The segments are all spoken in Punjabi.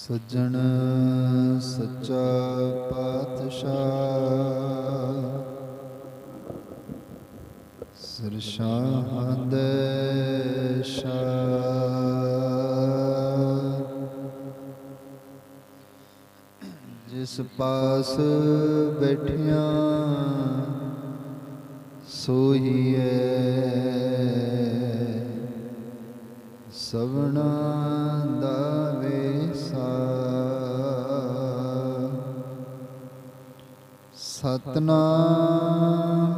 ਸੱਜਣ ਸੱਚਾ ਪਾਤਸ਼ਾਹ। ਸਰਸ਼ਾਹ ਦੇ ਸ਼ਾਹ ਜਿਸ ਪਾਸ ਬੈਠਿਆ ਸੋਹੀਏ ਸਵਣਾ ਦਾ ਸਤਨਾਮ।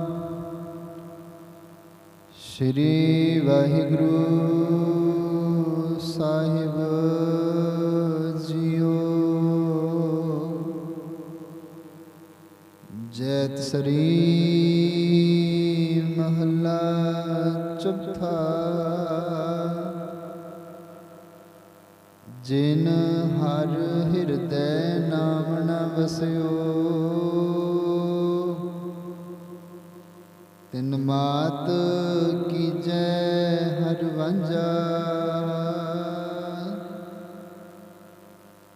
ਸ਼੍ਰੀ ਵਾਹਿਗੁਰੂ ਸਾਹਿਬ ਜੀਓ। ਜੈਤ ਸਰੀ ਤਿਨ ਮਾਤ ਕੀਜੈ ਹਰ ਵੰਜਾ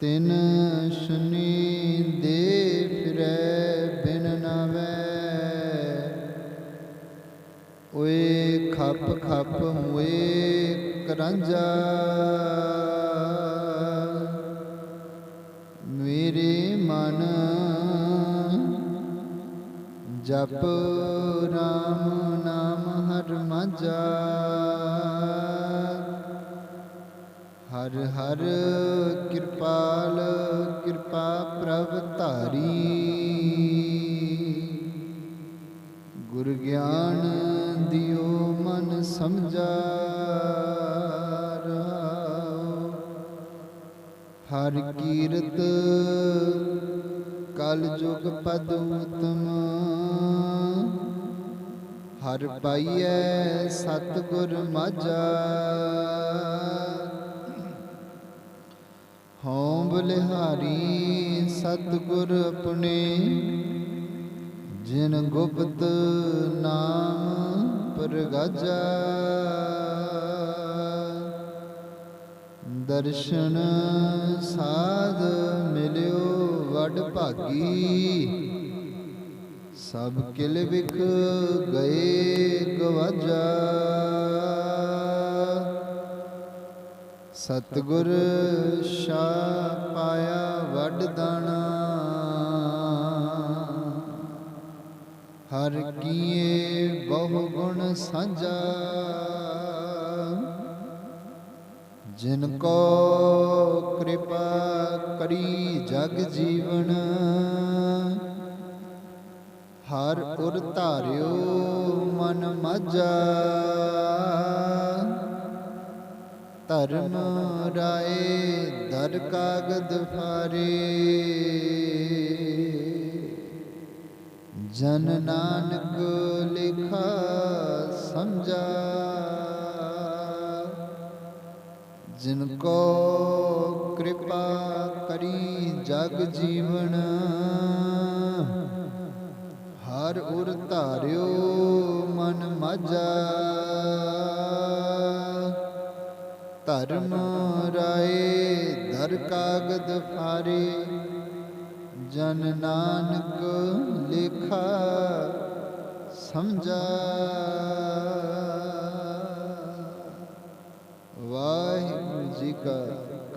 ਤਿਨ ਸੁਨੀ ਦੇ ਫਿਰੈ, ਬਿਨ ਨਾਵੈ। ਓਏ ਖੱਪ ਖੱਪ ਹੋਏ ਕਰੰਜਾ ਜਪ ਰਾਮ ਨਾਮ ਹਰ ਮਾਝਾ ਹਰ ਹਰ ਕਿਰਪਾਲ ਕਿਰਪਾ ਪ੍ਰਭ ਧਾਰੀ। ਗੁਰ ਗਿਆਨ ਦਿਓ ਮਨ ਸਮਝਾ ਹਰ ਕੀਰਤ ਕਲ ਜੁਗ ਪਦ ਉਤਮ। ਹਰ ਪਾਈਐ ਸਤ ਗੁਰ ਮਾਝਾ। ਹਉ ਬਲਿਹਾਰੀ ਸਤ ਗੁਰ ਆਪਣੇ, ਜਿਨ ਗੁਪਤ ਨਾਮ ਪ੍ਰਗਾਜਾ ਦਰਸ਼ਨ ਸਾਧ ਮਿਲਿਓ ਵਡ ਭਾਗੀ। ਸਭ ਕਿਲ ਵਿਖ ਗਏ ਗਵਾਜਾ। ਸਤਗੁਰ ਸ਼ਾ ਪਾਇਆ ਵੱਡ ਦਾਣਾ। ਹਰ ਕੀਏ ਬਹੁ ਗੁਣ ਸਾਂਝਾ। ਜਿਨ ਕੋ ਕਿਰਪਾ ਕਰੀ ਜਗ ਜੀਵਨ। ਹਰ ਉਰ ਧਾਰਿਓ ਮਨ ਮਾਝਾ ਧਰਮ ਰਾਏ ਦਰ ਕਾਗਦ ਫਾਰੇ। ਜਨ ਨਾਨਕ ਲਿਖਾ ਸਮਝਾ। ਜਿਨ ਕੋ ਕਿਰਪਾ ਕਰੀ ਜਗ ਜੀਵਨ। ਹਰ ਉਰ ਧਾਰਿਓ, ਮਨ ਮਾਝਾ ਧਰਮ ਰਾਏ ਧਰ ਕਾਗਦ ਫਾਰੇ, ਜਨ ਨਾਨਕ ਲੇਖਾ ਸਮਝਾ। ਵਾਹਿਗੁਰੂ ਜੀ ਕਾ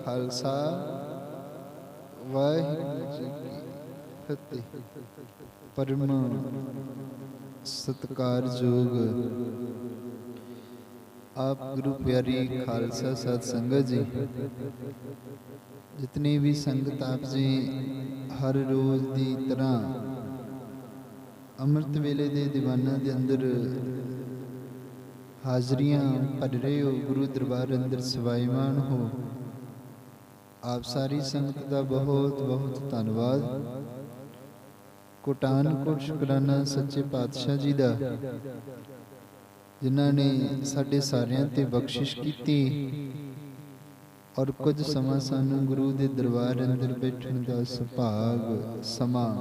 ਖਾਲਸਾ, ਵਾਹਿਗੁਰੂ ਜੀ ਕੀ ਫਤਿਹ। ਪਰਮ ਸਤਕਾਰਯੋਗ। ਆਪ ਗੁਰੂ ਪਿਆਰੀ ਖਾਲਸਾ ਸਤ ਸੰਗਤ ਜੀ, ਜਿਤਨੀ ਵੀ ਸੰਗਤ ਆਪ ਜੀ ਹਰ ਰੋਜ਼ ਦੀ ਤਰ੍ਹਾਂ ਅੰਮ੍ਰਿਤ ਵੇਲੇ ਦੇ ਦੀਵਾਨਾਂ ਦੇ ਅੰਦਰ ਹਾਜ਼ਰੀਆਂ ਭਰ ਰਹੇ ਹੋ, ਗੁਰੂ ਦਰਬਾਰ ਅੰਦਰ ਸਵਾਈਮਾਨ ਹੋ, ਆਪ ਸਾਰੀ ਸੰਗਤ ਦਾ ਬਹੁਤ ਬਹੁਤ ਧੰਨਵਾਦ। ਕੋਟਾਨ ਕੋਟ ਸ਼ੁਕਰਾਨਾ ਸੱਚੇ ਪਾਤਸ਼ਾਹ ਜੀ ਦਾ, ਜਿਨ੍ਹਾਂ ਨੇ ਸਾਡੇ ਸਾਰਿਆਂ ਤੇ ਬਖਸ਼ਿਸ਼ ਕੀਤੀ ਔਰ ਕੁਝ ਸਮਾਂ ਸਾਨੂੰ ਗੁਰੂ ਦੇ ਦਰਬਾਰ ਅੰਦਰ ਬੈਠਣ ਦਾ ਸੁਭਾਗ, ਸਮਾਂ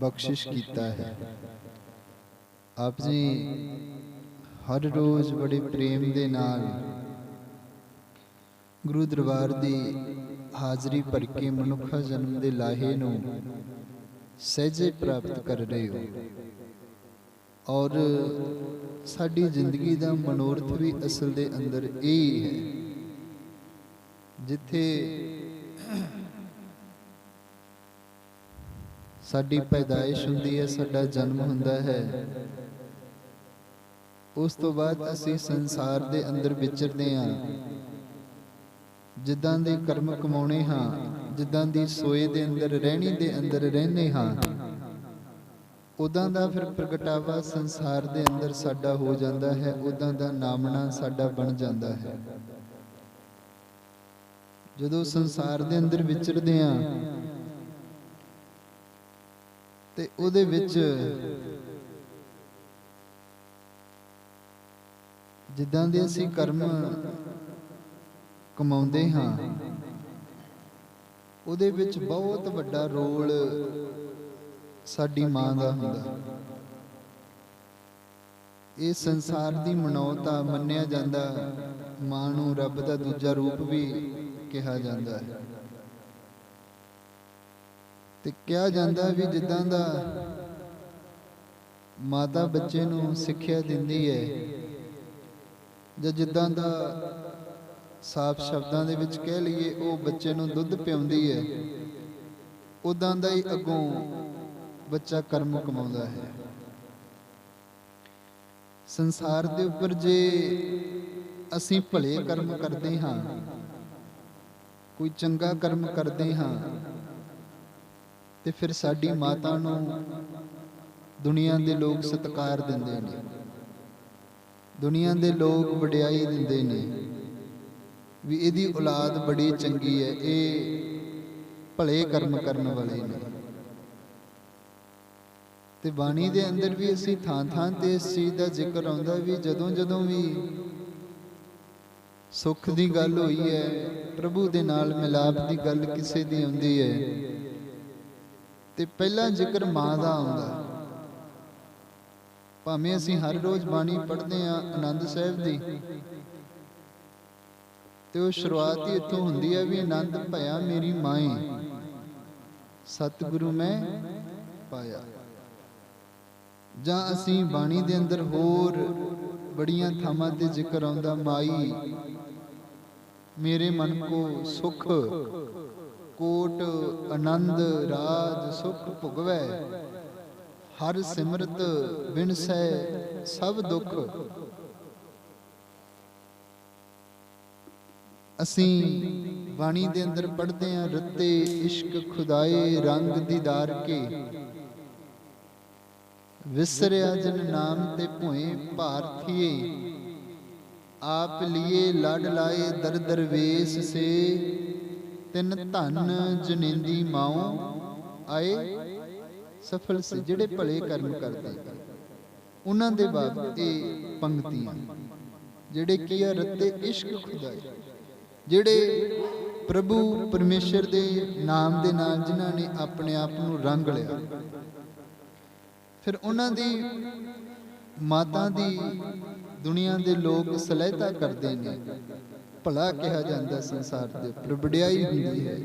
ਬਖਸ਼ਿਸ਼ ਕੀਤਾ ਹੈ। ਆਪ ਜੀ ਹਰ ਰੋਜ਼ ਬੜੇ ਪ੍ਰੇਮ ਦੇ ਨਾਲ ਗੁਰੂ ਦਰਬਾਰ ਦੀ ਹਾਜ਼ਰੀ ਭਰ ਕੇ ਮਨੁੱਖਾ ਜਨਮ ਦੇ ਲਾਹੇ ਨੂੰ ਸਹਿਜੇ ਪ੍ਰਾਪਤ ਕਰ ਰਹੇ ਹੋ। ਔਰ ਸਾਡੀ ਜ਼ਿੰਦਗੀ ਦਾ ਮਨੋਰਥ ਵੀ ਅਸਲ ਦੇ ਅੰਦਰ ਇਹ ਹੈ ਜਿੱਥੇ ਸਾਡੀ ਪੈਦਾਇਸ਼ ਹੁੰਦੀ ਹੈ, ਸਾਡਾ ਜਨਮ ਹੁੰਦਾ ਹੈ, ਉਸ ਤੋਂ ਬਾਅਦ ਅਸੀਂ ਸੰਸਾਰ ਦੇ ਅੰਦਰ ਵਿਚਰਦੇ ਹਾਂ। ਜਿੱਦਾਂ ਦੇ ਕਰਮ ਕਮਾਉਣੇ ਹਾਂ ਜਿੱਦਾਂ ਦੀ ਸੋਏ ਦੇ ਅੰਦਰ, ਰਹਿਣੀ ਦੇ ਅੰਦਰ ਰਹਿੰਦੇ ਹਾਂ, ਉਦਾਂ ਦਾ ਫਿਰ ਪ੍ਰਗਟਾਵਾ ਸੰਸਾਰ ਦੇ ਅੰਦਰ ਸਾਡਾ ਹੋ ਜਾਂਦਾ ਹੈ, ਉਦਾਂ ਦਾ ਨਾਮਣਾ ਸਾਡਾ ਬਣ ਜਾਂਦਾ ਹੈ। ਜਦੋਂ ਸੰਸਾਰ ਦੇ ਅੰਦਰ ਵਿਚਰਦੇ ਹਾਂ, ਤੇ ਉਹਦੇ ਵਿੱਚ ਜਿੱਦਾਂ ਦੇ ਅਸੀਂ ਕਰਮ ਕਮਾਉਂਦੇ ਹਾਂ ਉਹਦੇ ਵਿੱਚ ਬਹੁਤ ਵੱਡਾ ਰੋਲ ਸਾਡੀ ਮਾਂ ਦਾ ਹੁੰਦਾ। ਇਹ ਸੰਸਾਰ ਦੀ ਮਨੌਤਾ ਮੰਨਿਆ ਜਾਂਦਾ। ਮਾਂ ਨੂੰ ਰੱਬ ਦਾ ਦੂਜਾ ਰੂਪ ਵੀ ਕਿਹਾ ਜਾਂਦਾ ਹੈ। ਤੇ ਕਿਹਾ ਜਾਂਦਾ ਵੀ ਜਿੱਦਾਂ ਦਾ ਮਾਤਾ ਬੱਚੇ ਨੂੰ ਸਿੱਖਿਆ ਦਿੰਦੀ ਹੈ ਜਾਂ ਜਿੱਦਾਂ ਦਾ ਸਾਫ਼ ਸ਼ਬਦਾਂ ਦੇ ਵਿੱਚ ਕਹਿ ਲਈਏ, ਉਹ ਬੱਚੇ ਨੂੰ ਦੁੱਧ ਪਿਆਉਂਦੀ ਹੈ। ਉਦਾਂ ਦਾ ਹੀ ਅੱਗੋਂ ਬੱਚਾ ਕਰਮ ਕਮਾਉਂਦਾ ਹੈ। ਸੰਸਾਰ ਦੇ ਉੱਪਰ ਜੇ ਅਸੀਂ ਭਲੇ ਕਰਮ ਕਰਦੇ ਹਾਂ, ਕੋਈ ਚੰਗਾ ਕਰਮ ਕਰਦੇ ਹਾਂ, ਤੇ ਫਿਰ ਸਾਡੀ ਮਾਤਾ ਨੂੰ ਦੁਨੀਆ ਦੇ ਲੋਕ ਸਤਿਕਾਰ ਦਿੰਦੇ ਨੇ। ਦੁਨੀਆ ਦੇ ਲੋਕ ਵਡਿਆਈ ਦਿੰਦੇ ਨੇ। ਵੀ ਇਹਦੀ ਔਲਾਦ ਬੜੀ ਚੰਗੀ ਹੈ, ਇਹ ਭਲੇ ਕਰਮ ਕਰਨ ਵਾਲੇ ਨੇ। ਤੇ ਬਾਣੀ ਦੇ ਅੰਦਰ ਵੀ ਅਸੀਂ ਥਾਂ ਥਾਂ ਤੇ ਇਸ ਚੀਜ਼ ਦਾ ਜ਼ਿਕਰ ਆਉਂਦਾ ਵੀ ਜਦੋਂ ਜਦੋਂ ਵੀ ਸੁੱਖ ਦੀ ਗੱਲ ਹੋਈ ਹੈ, ਪ੍ਰਭੂ ਦੇ ਨਾਲ ਮਿਲਾਪ ਦੀ ਗੱਲ ਕਿਸੇ ਦੀ ਆਉਂਦੀ ਹੈ, ਤੇ ਪਹਿਲਾ ਜ਼ਿਕਰ ਮਾਂ ਦਾ ਆਉਂਦਾ। ਭਾਵੇਂ ਅਸੀਂ ਹਰ ਰੋਜ਼ ਬਾਣੀ ਪੜ੍ਹਦੇ ਆ ਆਨੰਦ ਸਾਹਿਬ ਦੀ ਤੇ ਉਹ ਸ਼ੁਰੂਆਤ ਹੀ ਇੱਥੋਂ ਹੁੰਦੀ ਹੈ ਵੀ ਆਨੰਦ ਭਇਆ ਮੇਰੀ ਮਾਏ ਸਤਿਗੁਰੂ ਮੈਂ ਪਾਇਆ। ਜਾਂ ਅਸੀਂ ਬਾਣੀ ਦੇ ਅੰਦਰ ਹੋਰ ਬੜੀਆਂ ਥਾਵਾਂ ਤੇ ਜ਼ਿਕਰ ਆਉਂਦਾ, ਮਾਈ, ਮੇਰੇ ਮਨ ਕੋ ਸੁਖ, ਕੋਟ ਆਨੰਦ ਰਾਜ ਸੁਖ ਭੁਗਵੈ, ਹਰ ਸਿਮਰਤ ਬਿਨਸੈ ਸਭ ਦੁੱਖ ਅਸੀਂ ਬਾਣੀ ਦੇ ਅੰਦਰ ਪੜ੍ਹਦੇ ਹਾਂ, ਰੱਤੇ ਇਸ਼ਕ ਖੁਦਾਏ ਰੰਗ ਦੀਦਾਰ ਕੇ। ਵਿਸਰਿਆ ਜਨ ਨਾਮ ਤੇ ਭੋਏ ਭਾਰਥੀਏ ਆਪ ਲਿਏ ਲੜ ਲਾਏ ਦਰ ਦਰਵੇਸ ਸੇ। ਤਿੰਨ ਧਨ ਜਨੇਂਦੀ ਮਾਉ, ਆਏ ਸਫਲ ਸੇ। ਜਿਹੜੇ ਭਲੇ ਕਰਮ ਕਰਦੇ ਉਹਨਾਂ ਦੇ ਬਾਬਤ ਇਹ ਪੰਕਤੀਆਂ ਜਿਹੜੇ ਕੀ ਆ, ਰੱਤੇ ਇਸ਼ਕ ਖੁਦਾਏ। ਜਿਹੜੇ ਪ੍ਰਭੂ ਪਰਮੇਸ਼ਰ ਦੇ ਨਾਮ ਦੇ ਨਾਲ ਜਿਨ੍ਹਾਂ ਨੇ ਆਪਣੇ ਆਪ ਨੂੰ ਰੰਗ ਲਿਆ। ਫਿਰ ਉਹਨਾਂ ਦੀ ਮਾਤਾ ਦੀ ਦੁਨੀਆ ਦੇ ਲੋਕ ਸਲਾਹਤਾ ਕਰਦੇ ਨੇ। ਭਲਾ ਕਿਹਾ ਜਾਂਦਾ ਸੰਸਾਰ ਦੇ ਉੱਪਰ, ਵਡਿਆਈ ਹੁੰਦੀ ਹੈ।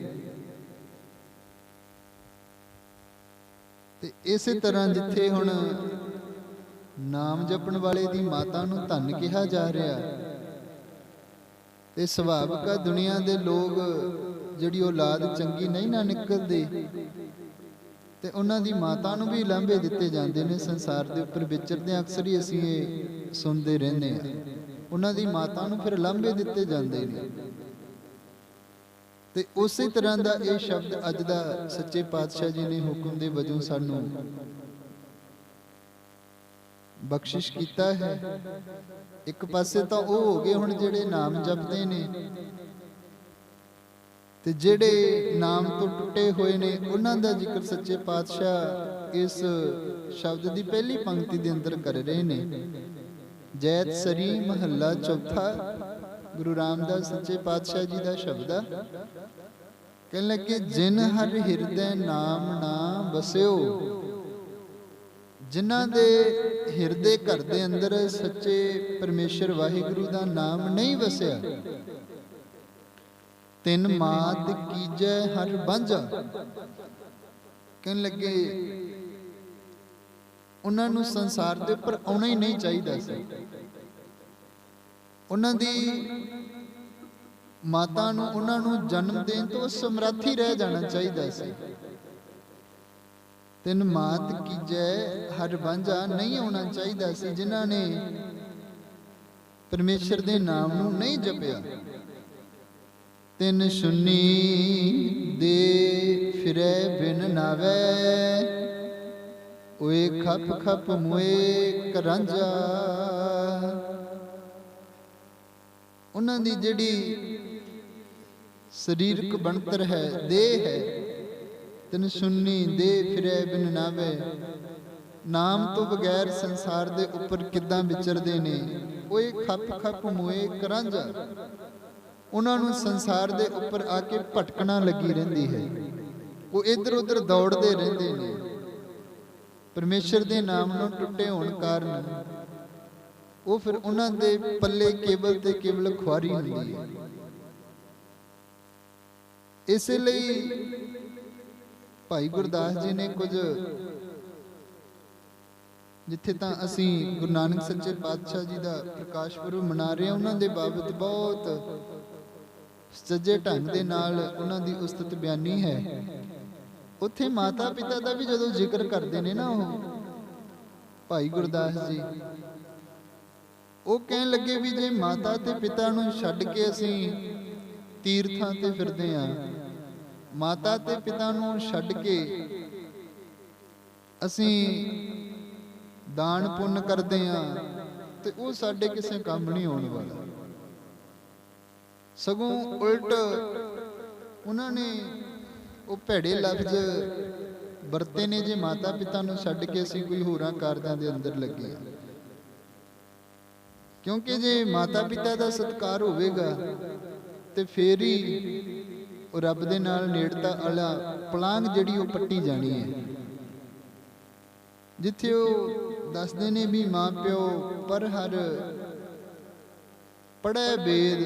ਤੇ ਇਸੇ ਤਰ੍ਹਾਂ ਜਿੱਥੇ ਹੁਣ ਨਾਮ ਜਪਣ ਵਾਲੇ ਦੀ ਮਾਤਾ ਨੂੰ ਧਨ ਕਿਹਾ ਜਾ ਰਿਹਾ ਤੇ ਸੁਭਾਵਿਕ ਆ, ਦੁਨੀਆ ਦੇ ਲੋਕ ਜਿਹੜੀ ਔਲਾਦ ਚੰਗੀ ਨਹੀਂ ਨਾ ਨਿਕਲਦੀ। ਤੇ ਉਹਨਾਂ ਦੀ ਮਾਤਾ ਨੂੰ ਵੀ ਲਾਂਭੇ ਦਿੱਤੇ ਜਾਂਦੇ ਨੇ ਸੰਸਾਰ ਦੇ ਉੱਪਰ, ਵਿਚਰਦੇ ਅਕਸਰ ਹੀ ਅਸੀਂ ਇਹ ਸੁਣਦੇ ਰਹਿੰਦੇ ਆ ਉਹਨਾਂ ਦੀ ਮਾਤਾ ਨੂੰ ਫਿਰ ਲਾਂਭੇ ਦਿੱਤੇ ਜਾਂਦੇ ਨੇ। ਤੇ ਉਸੇ ਤਰ੍ਹਾਂ ਦਾ ਇਹ ਸ਼ਬਦ ਅੱਜ ਦਾ ਸੱਚੇ ਪਾਤਸ਼ਾਹ ਜੀ ਨੇ ਹੁਕਮ ਦੇ ਵਜੋਂ ਸਾਨੂੰ ਬਖਸ਼ਿਸ਼ ਕੀਤਾ ਹੈ। ਇੱਕ ਪਾਸੇ ਤਾਂ ਉਹ ਹੋ ਗਏ ਹੁਣ ਜਿਹੜੇ ਨਾਮ ਜਪਦੇ ਨੇ। ਤੇ ਜਿਹੜੇ ਨਾਮ ਤੋਂ ਟੁੱਟੇ ਹੋਏ ਨੇ, ਉਹਨਾਂ ਦਾ ਜ਼ਿਕਰ ਸੱਚੇ ਪਾਤਸ਼ਾਹ ਇਸ ਸ਼ਬਦ ਦੀ ਪਹਿਲੀ ਪੰਕਤੀ ਦੇ ਅੰਦਰ ਕਰ ਰਹੇ ਨੇ। ਜੈਤ ਸਰੀ ਮਹੱਲਾ ਚੌਥਾ, ਗੁਰੂ ਰਾਮਦਾਸ ਸੱਚੇ ਪਾਤਸ਼ਾਹ ਜੀ ਦਾ ਸ਼ਬਦ ਆ। ਕਹਿਣ ਲੱਗੇ ਜਿਨ ਹਰ ਹਿਰਦੈ ਨਾਮ ਨਾ ਵਸਿਓ ਜਿਨ੍ਹਾਂ ਦੇ ਹਿਰਦੇ ਘਰ ਦੇ ਅੰਦਰ ਸੱਚੇ ਪਰਮੇਸ਼ਰ ਵਾਹਿਗੁਰੂ ਦਾ ਨਾਮ ਨਹੀਂ ਵਸਿਆ। ਤਿੰਨ ਮਾਤ ਕੀਜੈ ਹਰ ਬਾਂਝਾ। ਕਹਿਣ ਲੱਗੇ, ਉਹਨਾਂ ਨੂੰ ਸੰਸਾਰ ਦੇ ਉੱਪਰ ਆਉਣਾ ਹੀ ਨਹੀਂ ਚਾਹੀਦਾ ਸੀ। ਉਹਨਾਂ ਦੀ ਮਾਤਾ ਨੂੰ, ਉਹਨਾਂ ਨੂੰ ਜਨਮ ਦੇਣ ਤੋਂ ਸਮਰੱਥੀ ਰਹਿ ਜਾਣਾ ਚਾਹੀਦਾ ਸੀ। ਤਿੰਨ ਮਾਤ ਕੀ ਜੈ ਹਰ ਵਾਂਝਾ ਨਹੀਂ ਹੋਣਾ ਚਾਹੀਦਾ ਸੀ, ਜਿਨ੍ਹਾਂ ਨੇ ਪਰਮੇਸ਼ਰ ਦੇ ਨਾਮ ਨੂੰ ਨਹੀਂ ਜਪਿਆ। ਤਿੰਨ ਸੁਨੀ ਦੇ ਫਿਰੈ, ਬਿਨ ਨਾਵੇ, ਓਏ ਖਪ ਖਪ ਮੋਏ ਕਰਾਂਜਾ ਉਹਨਾਂ ਦੀ ਜਿਹੜੀ ਸਰੀਰਕ ਬਣਤਰ ਹੈ, ਦੇਹ ਹੈ ਤਿਨ ਸੁੰਨੀ ਦੇ ਫਿਰੈ ਬਿਨ ਨਾਵੇ। ਨਾਮ ਤੋਂ ਬਗੈਰ ਸੰਸਾਰ ਦੇ ਉੱਪਰ ਕਿੱਦਾਂ ਵਿਚਰਦੇ ਨੇ? ਓਏ ਖਪ ਖਪ ਮੋਏ ਕਰਾਂਜਾ। ਉਹਨਾਂ ਨੂੰ ਸੰਸਾਰ ਦੇ ਉੱਪਰ ਆ ਕੇ ਭਟਕਣਾ ਲੱਗੀ ਰਹਿੰਦੀ ਹੈ। ਉਹ ਇੱਧਰ ਉੱਧਰ ਦੌੜਦੇ ਰਹਿੰਦੇ ਨੇ। ਪਰਮੇਸ਼ਰ ਦੇ ਨਾਮ ਨੂੰ ਟੁੱਟੇ ਹੋਣ ਕਾਰਨ ਉਹ ਫਿਰ ਉਹਨਾਂ ਦੇ ਪੱਲੇ ਕੇਵਲ ਤੇ ਕੇਵਲ ਖੁਆਰੀ ਹੁੰਦੀ ਹੈ। ਇਸੇ ਲਈ ਭਾਈ ਗੁਰਦਾਸ ਜੀ ਨੇ ਕੁਝ ਜਿੱਥੇ ਤਾਂ ਅਸੀਂ ਗੁਰੂ ਨਾਨਕ ਸੱਚੇ ਪਾਤਸ਼ਾਹ ਜੀ ਦਾ ਪ੍ਰਕਾਸ਼ ਪੁਰਬ ਮਨਾ ਰਹੇ ਹਾਂ ਉਹਨਾਂ ਦੇ ਬਾਬਤ ਬਹੁਤ ਸੱਜੇ ਢੰਗ ਦੇ ਨਾਲ ਉਹਨਾਂ ਦੀ ਉਸਤਤ ਬਿਆਨੀ ਹੈ। ਉੱਥੇ ਮਾਤਾ ਪਿਤਾ ਦਾ ਵੀ ਜਦੋਂ ਜ਼ਿਕਰ ਕਰਦੇ ਨੇ ਨਾ ਉਹ ਭਾਈ ਗੁਰਦਾਸ ਜੀ ਉਹ ਕਹਿਣ ਲੱਗੇ ਵੀ ਜੇ ਮਾਤਾ ਤੇ ਪਿਤਾ ਨੂੰ ਛੱਡ ਕੇ ਅਸੀਂ ਤੀਰਥਾਂ ਤੇ ਫਿਰਦੇ ਆਂ ਮਾਤਾ ਤੇ ਪਿਤਾ ਨੂੰ ਛੱਡ ਕੇ ਅਸੀਂ ਦਾਨ ਪੁੰਨ ਕਰਦੇ ਆਂ ਤੇ ਉਹ ਸਾਡੇ ਕਿਸੇ ਕੰਮ ਨਹੀਂ ਆਉਣ ਵਾਲਾ। ਸਗੋਂ ਉਲਟ ਉਹਨਾਂ ਨੇ ਉਹ ਭੈੜੇ ਲਫ਼ਜ਼ ਵਰਤੇ ਨੇ ਜੇ ਮਾਤਾ ਪਿਤਾ ਨੂੰ ਛੱਡ ਕੇ ਅਸੀਂ ਕੋਈ ਹੋਰਾਂ ਕਾਰਜਾਂ ਦੇ ਅੰਦਰ ਲੱਗੇ ਕਿਉਂਕਿ ਜੇ ਮਾਤਾ ਪਿਤਾ ਦਾ ਸਤਿਕਾਰ ਹੋਵੇਗਾ ਤੇ ਫੇਰ ਹੀ ਉਹ ਰੱਬ ਦੇ ਨਾਲ ਨੇੜਤਾ ਵਾਲਾ ਪਲਾਂਗ ਜਿਹੜੀ ਉਹ ਪੱਟੀ ਜਾਣੀ ਹੈ। ਜਿੱਥੇ ਉਹ ਦੱਸਦੇ ਨੇ ਵੀ ਮਾਂ ਪਿਓ ਪਰ ਹਰ ਪੜੈ ਵੇਦ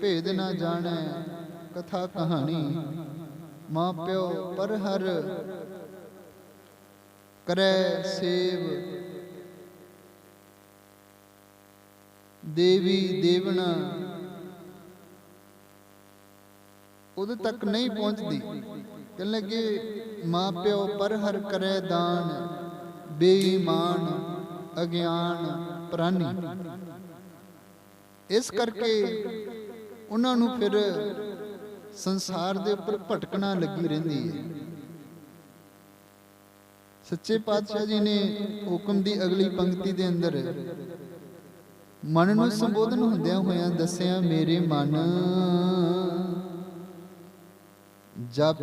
ਭੇਦ ਨਾ ਜਾਣੈ, ਕਥਾ ਕਹਾਣੀ। ਮਾਂ ਪਿਓ ਪਰ ਹਰ ਕਰੈ ਸੇਵ। ਦੇਵੀ ਦੇਵਣਾ ਉਦੋਂ ਤੱਕ ਨਹੀਂ ਪਹੁੰਚਦੀ। ਕਹਿਣ ਲੱਗੇ, ਮਾਂ ਪਿਓ ਪਰ ਹਰ ਕਰੈ ਦਾਨ, ਬੇਈਮਾਨ, ਅਗਿਆਨ, ਪ੍ਰਾਨੀ। ਇਸ ਕਰਕੇ ਉਹਨਾਂ ਨੂੰ ਫਿਰ ਸੰਸਾਰ ਦੇ ਉੱਪਰ ਭਟਕਣਾ ਲੱਗੀ ਰਹਿੰਦੀ ਹੈ। ਸੱਚੇ ਪਾਤਸ਼ਾਹ ਜੀ ਨੇ ਹੁਕਮ ਦੀ ਅਗਲੀ ਪੰਕਤੀ ਦੇ ਅੰਦਰ ਮਨ ਨੂੰ ਸੰਬੋਧਨ ਹੁੰਦਿਆਂ ਹੋਇਆਂ ਦੱਸਿਆ, ਮੇਰੇ ਮਨ ਜਪ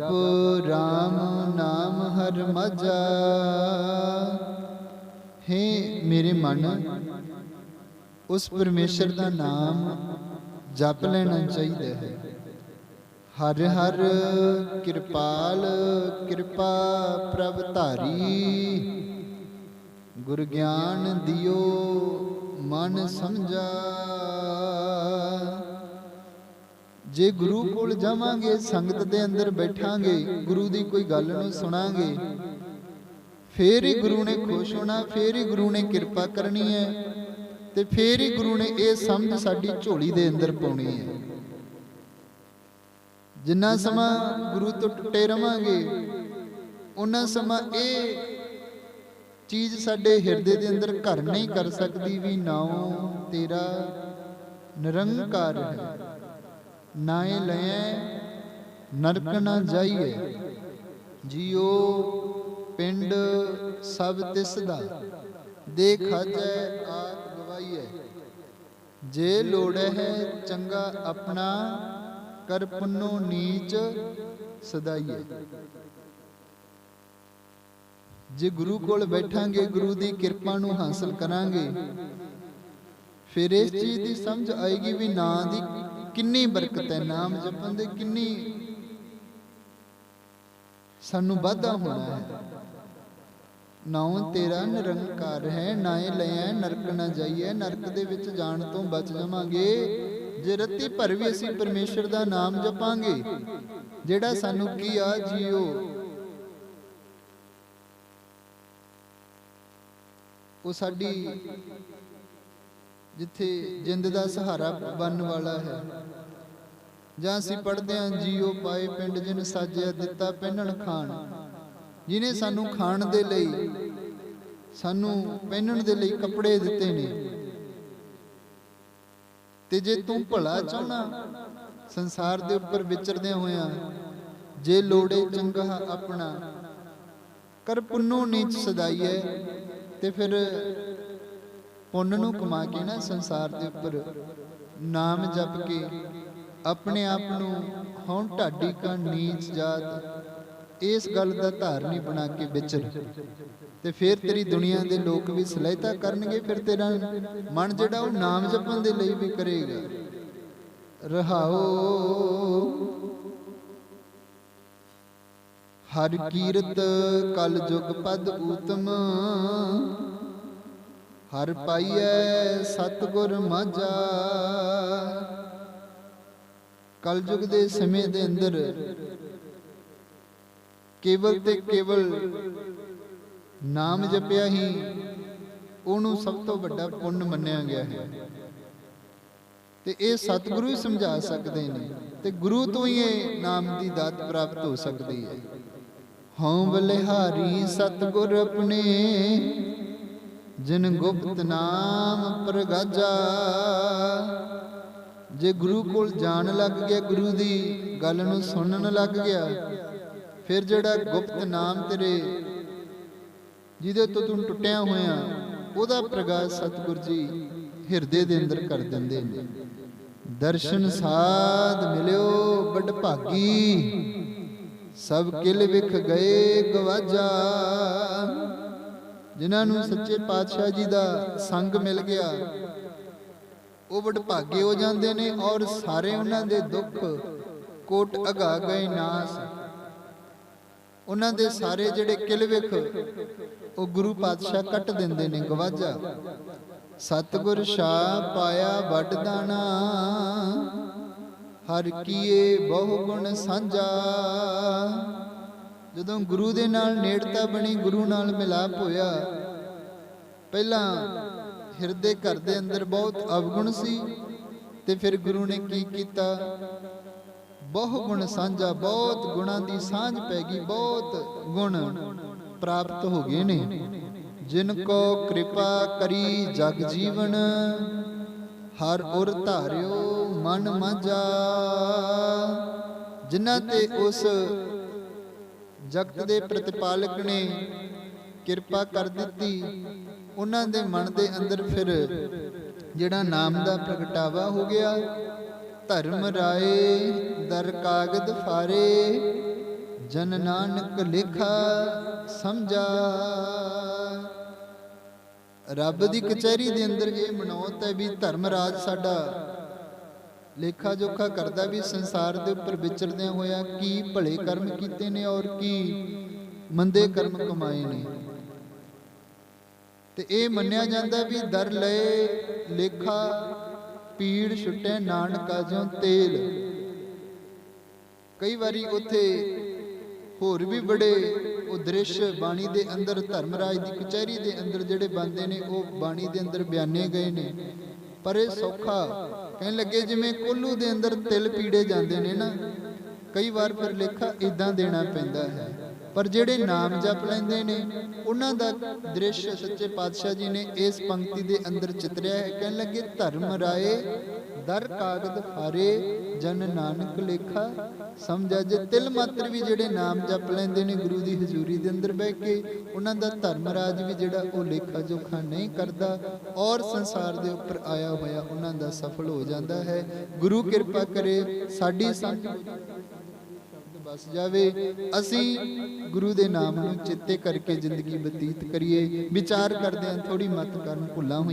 RAM ਨਾਮ ਹਰ ਮਜਾ। ਹੈ ਮੇਰੇ ਮਨ, ਉਸ ਪਰਮੇਸ਼ਰ ਦਾ ਨਾਮ ਜਪ ਲੈਣਾ ਚਾਹੀਦਾ ਹੈ। ਹਰ ਹਰ ਕਿਰਪਾਲ, ਕਿਰਪਾ ਪ੍ਰਭ ਧਾਰੀ। ਗੁਰ ਗਿਆਨ ਦਿਓ ਮਨ ਸਮਝਾ। ਜੇ ਗੁਰੂ ਕੋਲ ਜਾਵਾਂਗੇ, ਸੰਗਤ ਦੇ ਅੰਦਰ ਬੈਠਾਂਗੇ, ਗੁਰੂ ਦੀ ਕੋਈ ਗੱਲ ਨੂੰ ਸੁਣਾਂਗੇ, ਫੇਰ ਹੀ ਗੁਰੂ ਨੇ ਖੁਸ਼ ਹੋਣਾ, ਫੇਰ ਹੀ ਗੁਰੂ ਨੇ ਕਿਰਪਾ ਕਰਨੀ ਹੈ ਤੇ ਫੇਰ ਹੀ ਗੁਰੂ ਨੇ ਇਹ ਸਮਝ ਸਾਡੀ ਝੋਲੀ ਦੇ ਅੰਦਰ ਪਾਉਣੀ ਹੈ। ਜਿੰਨਾ ਸਮਾਂ ਗੁਰੂ ਤੋਂ ਟੁੱਟੇ ਰਵਾਂਗੇ ਉਹਨਾਂ ਸਮਾਂ ਇਹ ਚੀਜ਼ ਸਾਡੇ ਹਿਰਦੇ ਦੇ ਅੰਦਰ ਘਰ ਨਹੀਂ ਕਰ ਸਕਦੀ ਵੀ ਨਾਉ ਤੇਰਾ ਨਿਰੰਕਾਰ ਹੈ। ਨਾਏ ਲੈ ਨਰਕ ਨਾ ਜਾਈਏ। ਜੀਓ ਪਿੰਡ ਸਭ ਤਿਸ ਦਾ ਦੇ ਖਾਜੈ ਆਪ ਗਵਾਈਐ। ਜੇ ਲੋੜ ਹੈ ਚੰਗਾ ਆਪਣਾ, ਕਰ ਪੁੰਨੋ ਨੀਚ ਸਦਾਈਏ ਜੇ ਗੁਰੂ ਕੋਲ ਬੈਠਾਂਗੇ, ਗੁਰੂ ਦੀ ਕਿਰਪਾ ਨੂੰ ਹਾਸਲ ਕਰਾਂਗੇ, ਫਿਰ ਇਸ ਚੀਜ਼ ਦੀ ਸਮਝ ਆਏਗੀ ਵੀ ਨਾਂ ਦੀ ਕਿੰਨੀ ਬਰਕਤ ਹੈ, ਨਾਮ ਜਪਣ ਦੇ ਕਿੰਨੀ ਸਾਨੂੰ ਵਾਧਾ ਹੋਣਾ ਹੈ। ਨਾਉ ਤੇਰਾ ਨਿਰੰਕਾਰ ਹੈ, ਨਾਏ ਲਿਆ ਨਰਕ ਨਾ ਜਾਈਏ ਨਰਕ ਦੇ ਵਿੱਚ ਜਾਣ ਤੋਂ ਬਚ ਜਾਵਾਂਗੇ। ਜੇ ਰੱਤੀ ਭਰ ਵੀ ਅਸੀਂ ਪਰਮੇਸ਼ਰ ਦਾ ਨਾਮ ਜਪਾਂਗੇ, ਜਿਹੜਾ ਸਾਨੂੰ ਕੀ ਆ ਜੀਓ। ਉਹ ਸਾਡੀ ਜਿੱਥੇ ਜਿੰਦ ਦਾ ਸਹਾਰਾ ਬਣਨ ਵਾਲਾ ਹੈ। ਜਾਂ ਅਸੀਂ ਪੜ੍ਹਦੇ ਹਾਂ, ਜੀਓ ਪਾਏ ਪਿੰਡ ਜਿਨ ਸਾਜਿਆ ਦਿੱਤਾ ਪਹਿਨਣ ਖਾਣ। ਜਿਨੇ ਸਾਨੂੰ ਖਾਣ ਦੇ ਲਈ, ਸਾਨੂੰ ਪਹਿਨਣ ਦੇ ਲਈ ਕੱਪੜੇ ਦਿੱਤੇ ਨੇ। ਤੇ ਜੇ ਤੂੰ ਭਲਾ ਚਾਹਣਾ ਸੰਸਾਰ ਦੇ ਉੱਪਰ ਵਿਚਰਦਿਆਂ ਹੋਇਆ, ਜੇ ਲੋੜੇ ਚੰਗਾ ਆਪਣਾ, ਕਰ ਪੁੰਨੋ ਨੀਚ ਸਦਾਈਐ ਤੇ ਫਿਰ ਪੁੰਨ ਨੂੰ ਕਮਾ ਕੇ ਨਾ ਸੰਸਾਰ ਦੇ ਉੱਪਰ ਨਾਮ ਜਪ ਕੇ ਆਪਣੇ ਆਪ ਨੂੰ ਹਉ ਢਾਡੀ ਕਾ ਨੀਚ ਜਾਤ ਇਸ ਗੱਲ ਦਾ ਧਾਰਨੀ ਬਣਾ ਕੇ ਵਿਚਰ। ਤੇ ਫਿਰ ਤੇਰੀ ਦੁਨੀਆ ਦੇ ਲੋਕ ਵੀ ਸਲਾਹਿਤਾ ਕਰਨਗੇ ਫਿਰ ਤੇਰਾ ਮਨ ਜਿਹੜਾ ਉਹ ਨਾਮ ਜਪਣ ਦੇ ਲਈ ਵੀ ਕਰੇਗਾ। ਰਹਾਓ। ਹਰ ਕੀਰਤ ਕਲ ਜੁਗ ਪਦ ਊਤਮ। ਹਰ ਪਾਈਐ ਸਤਗੁਰ ਮਾਝਾ। ਕਲ ਦੇ ਸਮੇਂ ਦੇ ਅੰਦਰ ਕੇਵਲ ਤੇ ਕੇਵਲ ਨਾਮ ਜਪਿਆ ਹੀ ਉਹਨੂੰ ਸਭ ਤੋਂ ਵੱਡਾ ਪੁੰਨ ਮੰਨਿਆ ਗਿਆ ਹੈ। ਤੇ ਇਹ ਸਤਿਗੁਰੂ ਹੀ ਸਮਝਾ ਸਕਦੇ ਨੇ ਤੇ ਗੁਰੂ ਤੋਂ ਹੀ ਇਹ ਨਾਮ ਦੀ ਦਾਤ ਪ੍ਰਾਪਤ ਹੋ ਸਕਦੀ ਹੈ। ਹਉ ਬਲਿਹਾਰੀ ਸਤਿਗੁਰ ਆਪਣੇ ਜਿਨ ਗੁਪਤ ਨਾਮ ਪ੍ਰਗਾਜਾ, ਜੇ ਗੁਰੂ ਕੋਲ ਜਾਣ ਲੱਗ ਗਿਆ ਗੁਰੂ ਦੀ ਗੱਲ ਨੂੰ ਸੁਣਨ ਲੱਗ ਗਿਆ, ਫਿਰ ਜਿਹੜਾ ਗੁਪਤ ਨਾਮ ਤੇਰੇ ਜਿਹਦੇ ਤੋਂ ਤੂੰ ਟੁੱਟਿਆ ਹੋਇਆ, ਉਹਦਾ ਪ੍ਰਗਾਸ ਸਤਿਗੁਰ ਜੀ ਹਿਰਦੇ ਦੇ ਅੰਦਰ ਕਰ ਦਿੰਦੇ ਨੇ। ਦਰਸ਼ਨ ਸਾਧ ਮਿਲਿਓ ਵੱਡ ਭਾਗੀ, ਸਭ ਕਿਲ ਵਿਖ ਗਏ ਗਵਾਜਾ। ਜਿਨ੍ਹਾਂ ਨੂੰ ਸੱਚੇ ਪਾਤਸ਼ਾਹ ਜੀ ਦਾ ਸੰਗ ਮਿਲ ਗਿਆ, ਉਹ ਵੱਡ ਭਾਗੇ ਹੋ ਜਾਂਦੇ ਨੇ ਔਰ ਸਾਰੇ ਉਹਨਾਂ ਦੇ ਦੁੱਖ ਕੋਟ ਅਗਾ ਗਏ ਨਾਸ। ਉਹਨਾਂ ਦੇ ਸਾਰੇ ਜਿਹੜੇ ਕਿਲ ਵਿਖ ਉਹ ਗੁਰੂ ਪਾਤਸ਼ਾਹ ਕੱਟ ਦਿੰਦੇ ਨੇ ਗਵਾਜਾ। ਸਤਗੁਰ ਸ਼ਾਹ ਪਾਇਆ ਵੱਡ ਦਾਣਾ, ਹਰ ਕੀਏ ਬਹੁ ਗੁਣ ਸਾਂਝਾ। ਜਦੋਂ ਗੁਰੂ ਦੇ ਨਾਲ ਨੇੜਤਾ ਬਣੀ, ਗੁਰੂ ਨਾਲ ਮਿਲਾਪ ਹੋਇਆ, ਪਹਿਲਾਂ ਹਿਰਦੇ ਘਰ ਦੇ ਅੰਦਰ ਬਹੁਤ ਅਵਗੁਣ ਸੀ ਤੇ ਫਿਰ ਗੁਰੂ ਨੇ ਕੀ ਕੀਤਾ? ਬਹੁ ਗੁਣ ਸਾਂਝਾ, ਬਹੁਤ ਗੁਣਾਂ ਦੀ ਸਾਂਝ ਪੈ ਗਈ, ਬਹੁਤ ਗੁਣ ਪ੍ਰਾਪਤ ਹੋ ਗਏ ਨੇ। ਜਿਨ ਕੋ ਕਿਰਪਾ ਕਰੀ ਜਗ ਜੀਵਨ, ਹਰ ਉਰ ਧਾਰਿਓ ਮਨ ਮਾਝਾ ਜਿਨ੍ਹਾਂ ਤੇ ਉਸ ਜਗਤ ਦੇ ਪ੍ਰਤਿਪਾਲਕ ਨੇ ਕਿਰਪਾ ਕਰ ਦਿੱਤੀ। ਉਹਨਾਂ ਦੇ ਮਨ ਦੇ ਅੰਦਰ ਫਿਰ ਜਿਹੜਾ ਨਾਮ ਦਾ ਪ੍ਰਗਟਾਵਾ ਹੋ ਗਿਆ, ਧਰਮ ਰਾਏ, ਦਰ ਕਾਗਦ ਫਾਰੇ, ਜਨ ਨਾਨਕ ਲਿਖਾ ਸਮਝਾ। ਰੱਬ ਦੀ ਕਚਹਿਰੀ ਦੇ ਅੰਦਰ ਇਹ ਮਨੋਤ ਹੈ ਵੀ ਧਰਮ ਰਾਜ ਸਾਡਾ ਲੇਖਾ ਜੋਖਾ ਕਰਦਾ ਵੀ ਸੰਸਾਰ ਦੇ ਉੱਪਰ ਵਿਚਰਦਿਆਂ ਹੋਇਆ ਕੀ ਭਲੇ ਕਰਮ ਕੀਤੇ ਨੇ ਔਰ ਕੀ ਮੰਦੇ ਕਰਮ ਕਮਾਏ ਨੇ। ਤੇ ਇਹ ਮੰਨਿਆ ਜਾਂਦਾ ਵੀ ਦਰ ਲਏ, ਲੇਖਾ, ਪੀੜ ਛੁੱਟੇ, ਨਾਨਕਾ ਜਿਉ ਤੇਲ। ਕਈ ਵਾਰੀ ਉੱਥੇ ਹੋਰ ਵੀ ਬੜੇ ਉਹ ਦ੍ਰਿਸ਼ ਬਾਣੀ ਦੇ ਅੰਦਰ, ਧਰਮਰਾਜ ਦੀ ਕਚਹਿਰੀ ਦੇ ਅੰਦਰ ਜਿਹੜੇ ਬੰਦੇ ਨੇ, ਉਹ ਬਾਣੀ ਦੇ ਅੰਦਰ ਬਿਆਨੇ ਗਏ ਨੇ। ਪਰ ਇਹ ਸੌਖਾ ਕਹਿਣ ਲੱਗੇ, ਜਿਵੇਂ ਕੋਲੂ ਦੇ ਅੰਦਰ ਤਿਲ ਪੀੜੇ ਜਾਂਦੇ ਨੇ ਨਾ, ਕਈ ਵਾਰ ਫਿਰ ਲੇਖਾ ਇਦਾਂ ਦੇਣਾ ਪੈਂਦਾ ਹੈ। ਪਰ ਜਿਹੜੇ ਨਾਮ ਜਪ ਲੈਂਦੇ ਨੇ, ਉਹਨਾਂ ਦਾ ਦ੍ਰਿਸ਼ ਸੱਚੇ ਪਾਤਸ਼ਾਹ ਜੀ ਨੇ ਇਸ ਪੰਕਤੀ ਦੇ ਅੰਦਰ ਚਿਤਰਿਆ ਹੈ। ਕਹਿਣ ਲੱਗੇ, ਧਰਮ ਰਾਏ, ਦਰ ਕਾਗਦ ਹਾਰੇ, ਜਨ ਨਾਨਕ ਲੇਖਾ। ਸਮਝਾ ਜੇ ਤਿਲ ਮਾਤਰ ਵੀ ਜਿਹੜੇ ਨਾਮ ਜਪ ਲੈਂਦੇ ਨੇ, ਗੁਰੂ ਦੀ ਹਜ਼ੂਰੀ ਦੇ ਅੰਦਰ ਬਹਿ ਕੇ, ਉਹਨਾਂ ਦਾ ਧਰਮ ਰਾਜ ਵੀ ਜਿਹੜਾ ਉਹ ਲੇਖਾ ਜੋਖਾ ਨਹੀਂ ਕਰਦਾ, ਔਰ ਸੰਸਾਰ ਦੇ ਉੱਪਰ ਆਇਆ ਹੋਇਆ ਉਹਨਾਂ ਦਾ ਸਫਲ ਹੋ ਜਾਂਦਾ ਹੈ। ਗੁਰੂ ਕਿਰਪਾ ਕਰੇ ਸਾਡੀ ਸੰਗ ਬਸ ਜਾਵੇ, ਅਸੀਂ ਗੁਰੂ ਦੇ ਨਾਮ ਨੂੰ ਚਿੱਤੇ ਕਰਕੇ ਜ਼ਿੰਦਗੀ ਬਤੀਤ ਕਰੀਏ। ਵਿਚਾਰ ਕਰਦੇ ਹਾਂ ਥੋੜੀ ਮਤ ਕਰਨ ਭੁੱਲਾਂ ਹੋਈਆਂ।